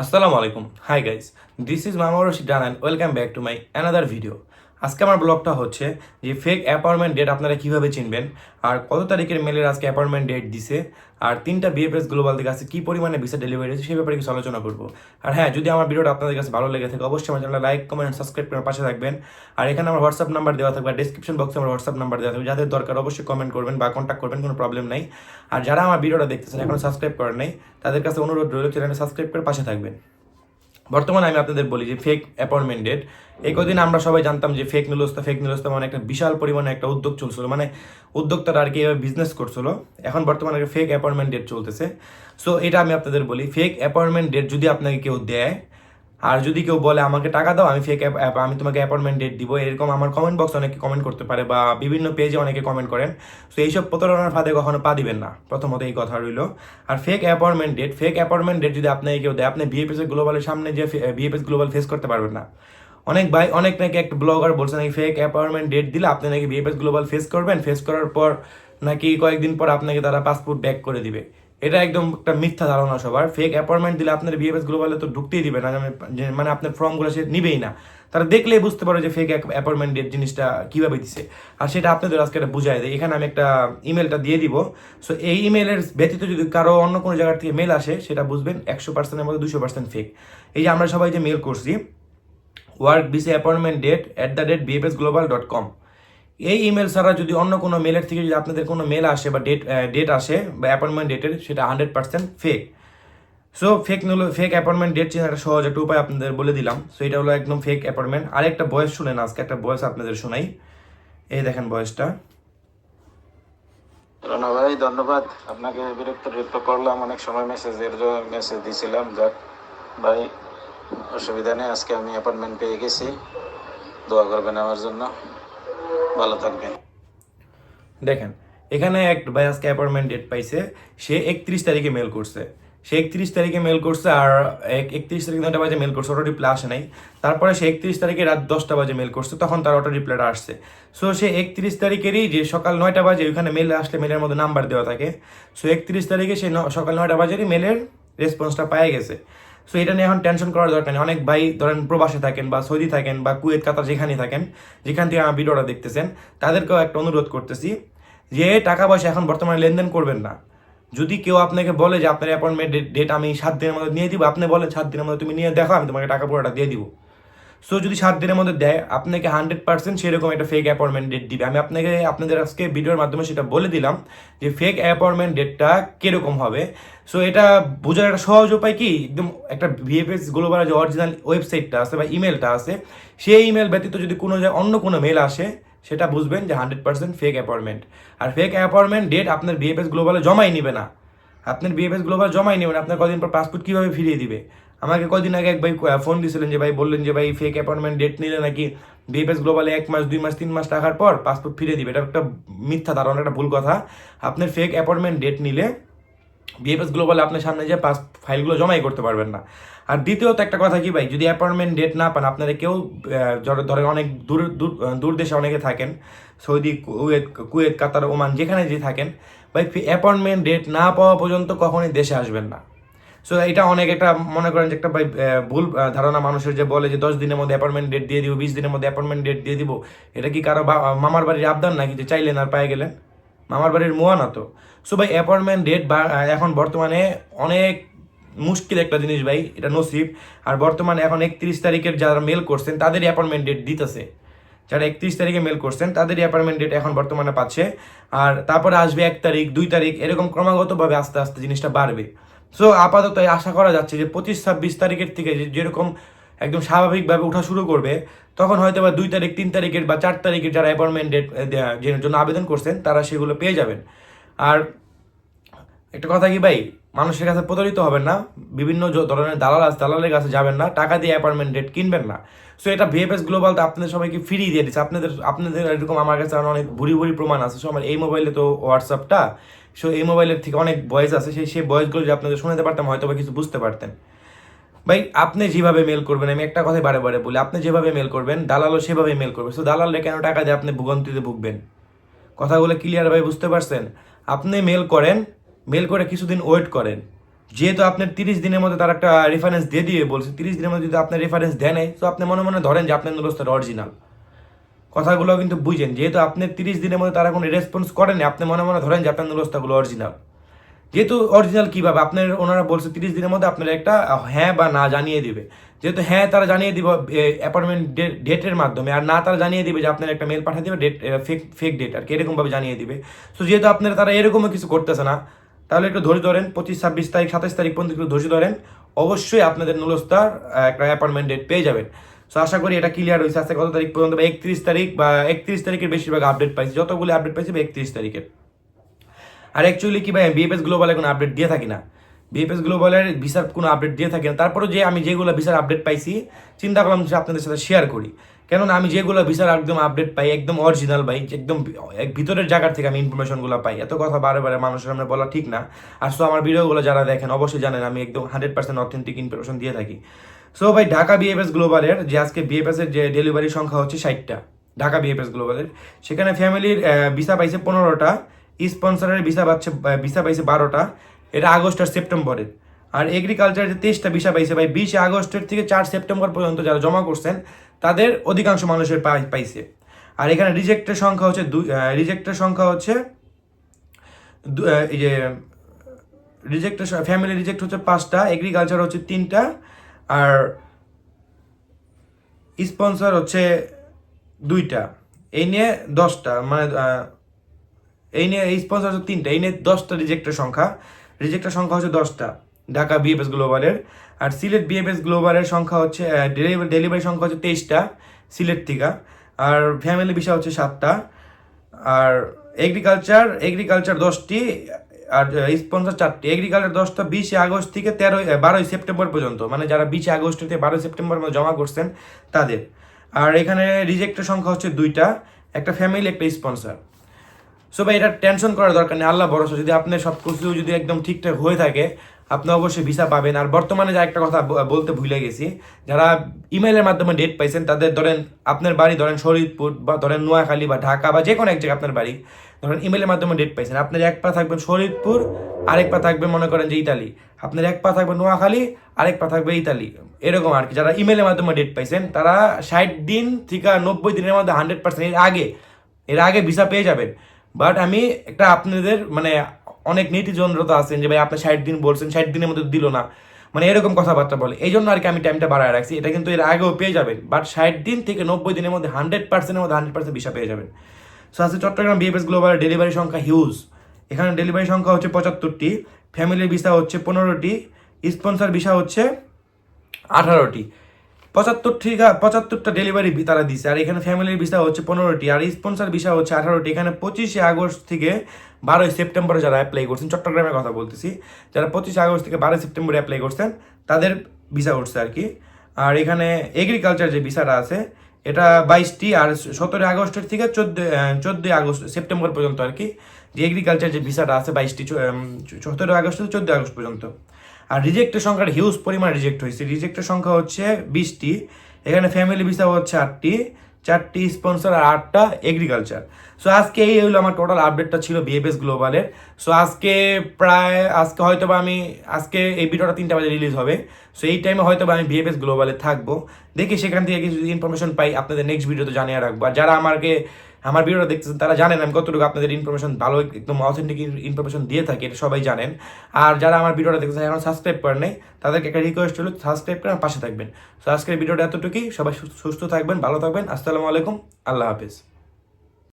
আসসালামু আলাইকুম। High guys this is Mama Rashid done and welcome back to my another video আজকে আমার ব্লগটা হচ্ছে যে ফেক অ্যাপয়েন্টমেন্ট ডেট আপনারা কীভাবে চিনবেন, আর কত তারিখের মেলের আজকে অ্যাপয়েন্টমেন্ট ডেট দিছে, আর তিনটা বিএফএস গ্লোবাল থেকে আজকে কী পরিমাণে ভিসা ডেলিভারি হয়েছে, সেই ব্যাপারে কিছু আলোচনা করব। আর হ্যাঁ যদি আমার ভিডিওটা আপনাদের কাছে ভালো লেগে থাকে, অবশ্যই আমার চ্যানেলে লাইক কমেন্ট সাবস্ক্রাইব করে পাশে থাকবেন। আর এখানে আমার হোয়াটসঅ্যাপ নাম্বার দেওয়া থাকবে ডিসক্রিপশন বক্সে আমার হোয়াটসঅ্যাপ নাম্বার দেওয়া থাকবে, যাদের দরকার অবশ্যই কমেন্ট করবেন বা কন্ট্যাক্ট করবেন, কোনো প্রবলেম নাই। আর যারা আমার ভিডিওটা দেখতেছেন, এখনও সাবস্ক্রাইব করেন নাই, তাদের কাছে অনুরোধ রইল, চ্যানেলটা সাবস্ক্রাইব করে পাশে থাকবেন। বর্তমানে আমি আপনাদের বলি যে ফেক অ্যাপয়েন্টমেন্ট ডেট এই কদিন আমরা সবাই জানতাম যে ফেক নিউজটা ফেক নিউজটা মানে একটা বিশাল পরিমাণে একটা উদ্যোগ চলছিল মানে উদ্যোক্তারা আর কি এভাবে বিজনেস করছিল। এখন বর্তমানে ফেক অ্যাপয়েন্টমেন্ট ডেট চলতেছে। সো এটা আমি আপনাদের বলি ফেক অ্যাপয়েন্টমেন্ট ডেট যদি আপনাকে কেউ দেয় আর যদি কেউ বলে, আমাকে টাকা দাও, আমি ফেক আমি তোমাকে অ্যাপয়েন্টমেন্ট ডেট দিব। এরকম আমার কমেন্ট বক্সে অনেকে কমেন্ট করতে পারে বা বিভিন্ন পেজে অনেকে কমেন্ট করেন। সো এইসব প্রতারণার ফাঁদে কখনো পা দিবেন না, প্রথমত এই কথা রইল। আর fake appointment date fake appointment date যদি আপনাকে কেউ দেয়, আপনি বিএপিএস গ্লোবালের সামনে যে বিএপিএস গ্লোবাল ফেস করতে পারবেন না। অনেক ভাই, অনেক নাকি একটা ব্লগার বলছে নাকি ফেক অ্যাপয়েন্টমেন্ট ডেট দিলে আপনি নাকি বিএপিএস গ্লোবাল ফেস করবেন। ফেস করার পর নাকি কয়েকদিন পর আপনাকে তারা পাসপোর্ট ব্যাক করে দিবে। এটা একদম একটা মিথ্যা ধারণা সবার। ফেক অ্যাপয়েন্টমেন্ট দিলে আপনার বিএফএস গ্লোবালে তো ঢুকতেই দিবে না যে মানে আপনার ফর্মগুলো সে নিবেই না। তারা দেখলেই বুঝতে পারো যে ফেক অ্যাপয়েন্টমেন্ট ডেট জিনিসটা কীভাবে দিছে। আর সেটা আপনাদের আজকে একটা বুঝাই দেয়। এখানে আমি একটা ইমেলটা দিয়ে দিব। সো এই ইমেলের ব্যতীত যদি কারও অন্য কোনো জায়গার থেকে মেল আসে, সেটা বুঝবেন একশো পার্সেন্টের মধ্যে দুশো পার্সেন্ট ফেক এই যে আমরা সবাই যে মেল করছি work BC appointment date at the date BFS global dot com এই ইমেল ছাড়া যদি অন্য কোনো মেলের থেকে যদি আপনাদের কোনো মেল আসে বা ডেট ডেট আসে বা অ্যাপয়েন্টমেন্ট ডেটের সেটা hundred percent fake so fake নিল ফেক অ্যাপয়েন্টমেন্ট ডেট চেনার একটা সহজ একটা উপায় আপনাদের বলে দিলাম। সো এটা হলো একদম ফেক অ্যাপয়েন্টমেন্ট আর একটা বয়স শুনেন আজকে, একটা বয়স আপনাদের শোনাই। এই দেখেন বয়সটা। রানা ভাই, ধন্যবাদ। আপনাকে বিরক্ত বিরক্ত করলাম, অনেক সময় মেসেজের মেসেজ দিয়েছিলাম যাক, ভাই, অসুবিধা নেই, আজকে আমি অ্যাপয়েন্টমেন্ট পেয়ে গেছি। দোয়া করবেন আমার জন্য। ভালো থাকবেন দেখেন, এখানে এক ভাই আজকে অ্যাপয়েন্টমেন্ট ডেট পাইছে, সে একত্রিশ তারিখে মেল করছে। সে একত্রিশ তারিখে মেল করছে আর এক একত্রিশ তারিখে নয়টা বাজে মেল করছে অটো রিপ্লাই আসে নাই। তারপরে সে একত্রিশ তারিখে রাত দশটা বাজে মেল করছে, তখন তার অটো রিপ্লাইটা আসছে। সো সে একত্রিশ তারিখেরই যে সকাল নয়টা বাজে, ওইখানে মেল আসলে মেলের মধ্যে নাম্বার দেওয়া থাকে। সো একত্রিশ তারিখে সে সকাল নয়টা বাজেরই মেলের রেসপন্সটা পায়ে গেছে। সো এটা নিয়ে এখন টেনশন করার দরকার নেই। অনেক ভাই ধরেন প্রবাসে থাকেন বা সৌদি থাকেন বা কুয়েত, কাতার যেখানে থাকেন, যেখান থেকে আমার ভিডিওটা দেখতেছেন, তাদেরকেও একটা অনুরোধ করতেছি যে, টাকা পয়সা এখন বর্তমানে লেনদেন করবেন না। যদি কেউ আপনাকে বলে যে, আপনার অ্যাপয়েন্টমেন্ট ডেট আমি সাত দিনের মধ্যে নিয়ে দিব, আপনি বলেন, সাত দিনের মধ্যে তুমি নিয়ে দেখো, আমি তোমাকে টাকা পুরোটা দিয়ে দিব। সো যদি সাত দিনের মধ্যে দেয়, আপনাকে হান্ড্রেড পার্সেন্ট সেরকম একটা ফেক অ্যাপয়েন্টমেন্ট ডেট দিবে। আমি আপনাকে, আপনাদের আজকে ভিডিওর মাধ্যমে সেটা বলে দিলাম যে ফেক অ্যাপয়েন্টমেন্ট ডেটটা কীরকম হবে। সো এটা বোঝার একটা সহজ উপায় কি? একদম একটা ভিএফএস গ্লোবাল যে অরিজিনাল ওয়েবসাইটটা আছে বা ইমেলটা আছে। সেই ইমেল ব্যতীত যদি কোনো অন্য কোনো মেল আসে, সেটা বুঝবেন যে হান্ড্রেড পার্সেন্ট ফেক অ্যাপয়েন্টমেন্ট আর ফেক অ্যাপয়েন্টমেন্ট ডেট আপনার বিএফএস গ্লোবালে জমাই নিবে না। আপনার বিএফএস গ্লোবাল জমাই নেবেন, আপনার কদিন পর পাসপোর্ট কীভাবে ফিরিয়ে দিবে? আমাকে কদিন আগে এক ভাই ফোন দিয়েছিলেন যে, ভাই, বললেন যে, ভাই ফেক অ্যাপয়েন্টমেন্ট ডেট নিলে নাকি বিএফএস গ্লোবালে এক মাস, দুই মাস, তিন মাস টাকার পর পাসপোর্ট ফিরিয়ে দিবে। এটা একটা মিথ্যা ধারণা, একটা ভুল কথা। আপনার ফেক অ্যাপয়েন্টমেন্ট ডেট নিলে বিএফএস গ্লোবালে আপনার সামনে যে পাস ফাইলগুলো জমাই করতে পারবেন না। আর দ্বিতীয়ত একটা কথা কি ভাই, যদি অ্যাপয়েন্টমেন্ট ডেট না পান আপনারা কেউ ধরে- ধরেন অনেক দূর দূর দেশে অনেকে থাকেন, Saudi, Kuwait Kuwait, Qatar, Oman, যেখানে যে থাকেন, ভাই অ্যাপয়েন্টমেন্ট ডেট না পাওয়া পর্যন্ত কখনোই দেশে আসবেন না। সো এটা অনেক একটা মনে করেন যে একটা, ভাই ভুল ধারণা মানুষের যে বলে যে দশ দিনের মধ্যে অ্যাপয়েন্টমেন্ট ডেট দিয়ে দিব, বিশ দিনের মধ্যে অ্যাপয়েন্টমেন্ট ডেট দিয়ে দিব। এটা কি কারও মামার বাড়ির আবদার নাকি যে চাইলেন আর পায়ে গেলেন? মামার বাড়ির মোয়া না তো। সো ভাই অ্যাপয়েন্টমেন্ট ডেট বা এখন বর্তমানে অনেক মুশকিল একটা জিনিস ভাই, এটা নসিব। আর বর্তমানে এখন একত্রিশ তারিখের যারা মেল করছেন, তাদেরই অ্যাপয়েন্টমেন্ট ডেট দিতেছে। যারা একত্রিশ তারিখে মেল করছেন, তাদেরই অ্যাপয়েন্টমেন্ট ডেট এখন বর্তমানে পাচ্ছে। আর তারপরে আসবে এক তারিখ, দুই তারিখ, এরকম ক্রমাগতভাবে আস্তে আস্তে জিনিসটা বাড়বে। সো আপাতত আশা করা যাচ্ছে যে পঁচিশ, ছাব্বিশ তারিখের থেকে যেরকম একদম স্বাভাবিকভাবে ওঠা শুরু করবে, তখন হয়তো বা দুই তারিখ, তিন তারিখের বা চার তারিখের যারা অ্যাপয়েন্টমেন্ট ডেট জন্য আবেদন করছেন, তারা সেগুলো পেয়ে যাবেন। আর একটা কথা কি ভাই? মানুষের কাছে প্রতারিত হবেন না। বিভিন্ন ধরনের দালাল আছে, দালালের কাছে যাবেন না। টাকা দিয়ে অ্যাপার্টমেন্ট রেট কিনবেন না। সো এটা ভিএফএস গ্লোবাল তো আপনাদের সবাইকে ফ্রি দিয়ে দিচ্ছে। আপনাদের আপনাদের এরকম আমার কাছে অনেক ভুরি ভুরি প্রমাণ আছে। সো আমার এই মোবাইলে তো হোয়াটসঅ্যাপটা সো এই মোবাইলের থেকে অনেক ভয়েস আছে। সেই সেই ভয়েসগুলো যদি আপনাদের শোনাতে পারতাম, হয়তো বা কিছু বুঝতে পারতেন। ভাই, আপনি যেভাবে মেল করবেন, আমি একটা কথাই বারে বারে বলি, আপনি যেভাবে মেল করবেন, দালালও সেভাবে মেল করবে। সো দালালে কেন টাকা দিয়ে আপনি ভুগন্তিতে ভুগবেন? কথাগুলো ক্লিয়ার ভাই, বুঝতে পারছেন? আপনি মেল করেন মেল করে কিছুদিন ওয়েট করেন। যেহেতু আপনার তিরিশ দিনের মধ্যে তার একটা রেফারেন্স দিয়ে দিয়ে বলছে, তিরিশ দিনের মধ্যে যদি আপনার রেফারেন্স দেয় নেয় তো আপনি মনে মনে ধরেন যে আপনার নুরস্তার অরিজিনাল কথাগুলো কিন্তু বুঝেন, যেহেতু আপনি তিরিশ দিনের মধ্যে তারা কোনো রেসপন্স করেনি আপনি মনে মনে ধরেন যে আপনার নুরস্তাগুলো অরিজিনাল যেহেতু অরিজিনাল কীভাবে আপনার ওনারা বলছে তিরিশ দিনের মধ্যে আপনার একটা হ্যাঁ বা না জানিয়ে দিবে। যেহেতু হ্যাঁ তারা জানিয়ে দিব অ্যাপয়েন্টমেন্ট ডেটের মাধ্যমে, আর না তারা জানিয়ে দিবে যে আপনার একটা মেল পাঠিয়ে দেবে ডেট ফেক ফেক ডেট আর কি এরকমভাবে জানিয়ে দিবে। সো যেহেতু আপনারা তারা এরকমও কিছু করতেছে না, তাহলে একটু ধৈর্য ধরেন, পঁচিশ, ছাব্বিশ তারিখ, সাতাশ তারিখ পর্যন্ত একটু ধৈর্য ধরেন, অবশ্যই আপনাদের নুলস্তার একটা অ্যাপয়েন্টমেন্ট ডেট পেয়ে যাবেন। সো আশা করি এটা ক্লিয়ার হয়েছে। আজকে কত তারিখ পর্যন্ত? বা একত্রিশ তারিখ বা একত্রিশ তারিখের বেশিরভাগ আপডেট পাইছি। যতগুলো আপডেট পাইছি, বা একত্রিশ তারিখের। আর অ্যাকচুয়ালি কি ভাই বিএফএস গ্লোবালে কোনো আপডেট দিয়ে থাকি না। বিএফএস গ্লোবালের ভিসার কোনো আপডেট দিয়ে থাকি না। তারপরে যে আমি যেগুলো ভিসার আপডেট পাইছি, চিন্তা করলাম যে আপনাদের সাথে শেয়ার করি। কেননা আমি যেগুলো ভিসার একদম আপডেট পাই, একদম অরিজিনাল ভাই, একদম এক ভিতরের জায়গার থেকে আমি ইনফরমেশনগুলো পাই। এত কথা বারে বারে মানুষের সামনে বলা ঠিক না। আর সো আমার ভিডিওগুলো যারা দেখেন, অবশ্যই জানেন আমি একদম হান্ড্রেড পার্সেন্ট অথেন্টিক ইনফরমেশন দিয়ে থাকি। সো ভাই, ঢাকা বিএফএস গ্লোবালের যে আজকে বিএফএস এর যে ডেলিভারি সংখ্যা হচ্ছে ষাটটা। ঢাকা বিএফএস গ্লোবালের সেখানে ফ্যামিলির ভিসা পাইছে পনেরোটা। স্পন্সরের ভিসা পাচ্ছে ভিসা পাইছে বারোটা। এটা আগস্ট আর সেপ্টেম্বরের। আর এগ্রিকালচারের তেইশটা ভিসা পাইছে ভাই। বিশে আগস্টের থেকে চার সেপ্টেম্বর পর্যন্ত যারা জমা করছেন, তাদের অধিকাংশ মানুষের পাই- পাইছে। আর এখানে রিজেক্টের সংখ্যা হচ্ছে দুই রিজেক্টের সংখ্যা হচ্ছে এই যে রিজেক্টের ফ্যামিলি রিজেক্ট হচ্ছে পাঁচটা এগ্রিকালচার হচ্ছে তিনটা, আর স্পন্সর হচ্ছে দুইটা। এই নিয়ে দশটা মানে এই নিয়ে এই স্পন্সর হচ্ছে তিনটা। এই নিয়ে দশটা রিজেক্টের সংখ্যা। রিজেক্টের সংখ্যা হচ্ছে দশটা। ঢাকা বিএফএস গ্লোবালের আর সিলেট বিএফএস গ্লোবালের সংখ্যা হচ্ছে ডেলিভারি সংখ্যা হচ্ছে তেইশটা সিলেট থেকে। আর ফ্যামিলি ভিসা হচ্ছে সাতটা। আর এগ্রিকালচার এগ্রিকালচার দশটি, আর স্পন্সর চারটি। এগ্রিকালচার দশটা বিশে আগস্ট থেকে তেরোই বারোই সেপ্টেম্বর পর্যন্ত। মানে যারা বিশে আগস্ট থেকে বারোই সেপ্টেম্বর পর্যন্ত জমা করছেন তাদের। আর এখানে রিজেক্টের সংখ্যা হচ্ছে দুইটা। একটা ফ্যামিলি একটা স্পন্সর সো ভাই, এটা টেনশন করার দরকার নেই, আল্লাহ ভরসা। যদি আপনার সব কিছু যদি একদম ঠিকঠাক হয়ে থাকে, আপনি অবশ্যই ভিসা পাবেন। আর বর্তমানে যা একটা কথা বলতে ভুলে গেছি, যারা ইমেলের মাধ্যমে ডেট পাইছেন, তাদের ধরেন আপনার বাড়ি ধরেন শরীরপুর বা ধরেন নোয়াখালী বা ঢাকা বা যে কোনো এক জায়গায় আপনার বাড়ি, ধরেন ইমেলের মাধ্যমে ডেট পাইছেন। আপনার এক পা থাকবেন শরীরপুর, আরেক পা থাকবে মনে করেন যে ইতালি। আপনার এক পা থাকবে নোয়াখালী, আরেক পা থাকবে ইতালি। এরকম আর কি, যারা ইমেলের মাধ্যমে ডেট পাইছেন, তারা ষাট দিন থেকে নব্বই দিনের মধ্যে হান্ড্রেড পার্সেন্ট এর আগে এর আগে ভিসা পেয়ে যাবেন। বাট আমি একটা আপনাদের মানে অনেক নীতিজনরা তো আছেন যে ভাই আপনি ষাট দিন বলছেন, ষাট দিনের মধ্যে দিল না। মানে এরকম কথাবার্তা বলে। এই জন্য আর কি আমি টাইমটা বাড়ায় রাখছি। এটা কিন্তু এর আগেও পেয়ে যাবেন। বাট ষাট দিন থেকে নব্বই দিনের মধ্যে হান্ড্রেড পার্সেন্টের মধ্যে হান্ড্রেড পার্সেন্ট ভিসা পেয়ে যাবেন। সো আজকে চট্টগ্রাম বিএফএস গ্লোবাল ডেলিভারি সংখ্যা হিউজ এখানে ডেলিভারি সংখ্যা হচ্ছে পঁচাত্তরটি। ফ্যামিলির ভিসা হচ্ছে পনেরোটি। স্পন্সর ভিসা হচ্ছে আঠারোটি। পঁচাত্তর ঠিক পঁচাত্তরটা ডেলিভারি তারা দিছে। আর এখানে ফ্যামিলির ভিসা হচ্ছে পনেরোটি, আর স্পন্সর ভিসা হচ্ছে আঠারোটি। এখানে পঁচিশে আগস্ট থেকে বারোই সেপ্টেম্বরে যারা অ্যাপ্লাই করছেন, চট্টগ্রামের কথা বলতেছি, যারা পঁচিশে আগস্ট থেকে বারোই সেপ্টেম্বরে অ্যাপ্লাই করছেন, তাদের ভিসা উঠছে আর কি। আর এখানে এগ্রিকালচার যে ভিসাটা আছে, এটা বাইশটি, আর সতেরোই আগস্টের থেকে চোদ্দ চোদ্দোই আগস্ট, সেপ্টেম্বর পর্যন্ত আর কি। যে এগ্রিকালচার যে ভিসাটা আছে বাইশটি সতেরোই আগস্ট থেকে চোদ্দোই আগস্ট পর্যন্ত। আর রিজেক্টের সংখ্যাটা হিউজ পরিমাণ রিজেক্ট হয়েছে। রিজেক্টের সংখ্যা হচ্ছে বিশটি, এখানে ফ্যামিলি ভিসা হচ্ছে আটটি, চারটি স্পন্সর আর আটটা এগ্রিকালচার সো আজকে এই হলো আমার টোটাল আপডেটটা ছিল বিএফএস গ্লোবালের সো আজকে প্রায়, আজকে হয়তো বা আমি, আজকে এই ভিডিওটা তিনটা বাজে রিলিজ হবে। সো এই টাইমে হয়তো বা আমি বিএফএস গ্লোবালে থাকব। দেখি সেখান থেকে কিছু ইনফরমেশন পাই, আপনাদের নেক্সট ভিডিওতে জানিয়ে রাখব। আর যারা আমাকে আমার ভিডিওটা দেখতেছেন, তারা জানেন আমি কতটুকু আপনাদের ইনফরমেশন ভালো, একদম অথেন্টিক ইনফরমেশন দিয়ে থাকি, এটা সবাই জানেন। আর যারা আমার ভিডিওটা দেখতেছেন, এখন সাবস্ক্রাইব করেন নাই, তাদেরকে একটা রিকোয়েস্ট হলো সাবস্ক্রাইব করে পাশে থাকবেন। তো আজকের ভিডিওটা এতটুকুই, সবাই সুস্থ থাকবেন, ভালো থাকবেন, আসসালামু আলাইকুম, আল্লাহ হাফিজ।